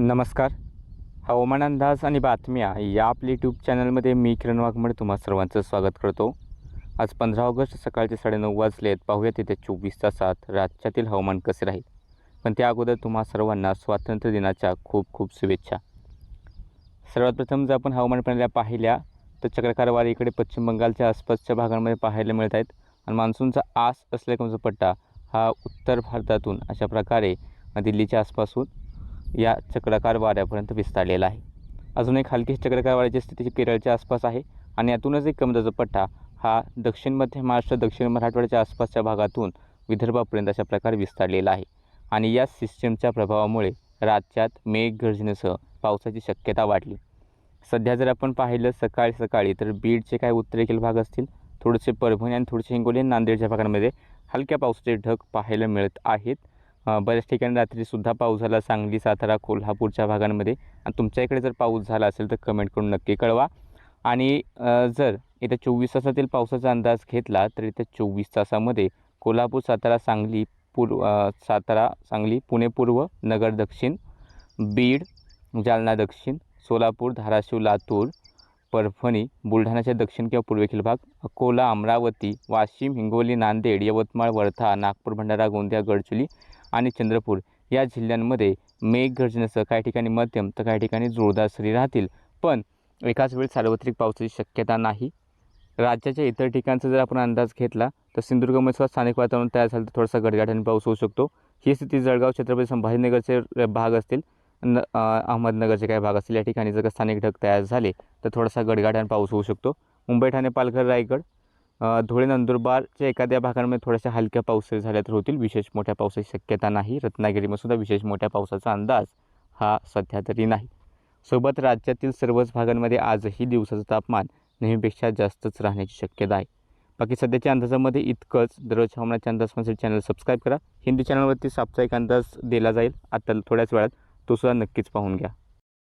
नमस्कार. हवामान अंदाज आणि बातम्या या आपल्या यूट्यूब चॅनलमध्ये मी किरण वाघमडे तुम्हा सर्वांचं स्वागत करतो. आज पंधरा ऑगस्ट सकाळचे साडेनऊ वाजलेत. पाहूया तिथे चोवीस तासात राज्यातील हवामान कसे राहील? पण त्या अगोदर तुम्हा सर्वांना स्वातंत्र्य दिनाच्या खूप खूप शुभेच्छा. सर्वात प्रथम जर आपण हवामान प्रणाल्या पाहिल्या तर चक्रकारवार इकडे पश्चिम बंगालच्या आसपासच्या भागांमध्ये पाहायला मिळत आहेत. आणि मान्सूनचा आस असलेला पट्टा हा उत्तर भारतातून अशा प्रकारे दिल्लीच्या आसपासून या चक्राकार वाऱ्यापर्यंत विस्तारलेला आहे. अजून एक हलकी चक्राकार वाऱ्याची स्थिती केरळच्या आसपास आहे आणि यातूनच एक कमदाचा पट्टा हा दक्षिण मध्य महाराष्ट्र दक्षिण मराठवाड्याच्या आसपासच्या भागातून विदर्भापर्यंत अशा प्रकारे विस्तारलेला आहे आणि या सिस्टमच्या प्रभावामुळे राज्यात मेघगर्जनेसह पावसाची शक्यता वाढली. सध्या जर आपण पाहिलं सकाळी सकाळी तर बीडचे काय उत्तरेकडील भाग असतील थोडेसे परभणी आणि थोडेसे हिंगोली नांदेडच्या भागांमध्ये हलक्या पावसाचे ढग पाहायला मिळत आहेत. बऱ्याच ठिकाणी रात्रीसुद्धा पाऊस झाला सांगली सातारा कोल्हापूरच्या भागांमध्ये. आणि तुमच्या इकडे जर पाऊस झाला असेल तर कमेंट करून नक्की कळवा. आणि जर येत्या चोवीस तासातील पावसाचा अंदाज घेतला तर येत्या चोवीस तासामध्ये कोल्हापूर सातारा सांगली पूर्व सातारा सांगली पुणे पूर्व नगर दक्षिण बीड जालना दक्षिण सोलापूर धाराशिव लातूर परभणी बुलढाण्याच्या दक्षिण किंवा पूर्वेकडील भाग अकोला अमरावती वाशिम हिंगोली नांदेड यवतमाळ वर्धा नागपूर भंडारा गोंदिया गडचिरोली आणि चंद्रपूर या जिल्ह्यांमध्ये मेघगर्जनेसह काही ठिकाणी मध्यम तर काही ठिकाणी जोरदार सरी राहतील. पण एकाच वेळी सार्वत्रिक पावसाची शक्यता नाही. राज्याच्या इतर ठिकाणचा जर आपण अंदाज घेतला तर सिंधुदुर्गमध्ये सुद्धा स्थानिक वातावरण तयार झालं तर थोडासा गडगडाने पाऊस होऊ शकतो. ही स्थिती जळगाव छत्रपती संभाजीनगरचे भाग असतील. न अहमदनगरचे काही भाग असतील या ठिकाणी जर का स्थानिक ढग तयार झाले तर थोडासा गडगडाने पाऊस होऊ शकतो. मुंबई ठाणे पालघर रायगड धुळे नंदुरबारच्या एखाद्या भागांमध्ये थोड्याशा हलक्या पाऊस झाल्या तर होतील. विशेष मोठ्या पावसाची शक्यता नाही. रत्नागिरीमध्ये सुद्धा विशेष मोठ्या पावसाचा अंदाज हा सध्या तरी नाही. सोबत राज्यातील सर्वच भागांमध्ये आजही दिवसाचं तापमान नेहमीपेक्षा जास्तच राहण्याची शक्यता आहे. बाकी सध्याच्या अंदाजामध्ये इतकंच. दररोज हवामानाच्या अंदाजमध्ये चॅनल सबस्क्राईब करा. हिंदी चॅनलवरती साप्ताहिक अंदाज दिला जाईल. आता थोड्याच वेळात तो सुद्धा नक्कीच पाहून घ्या.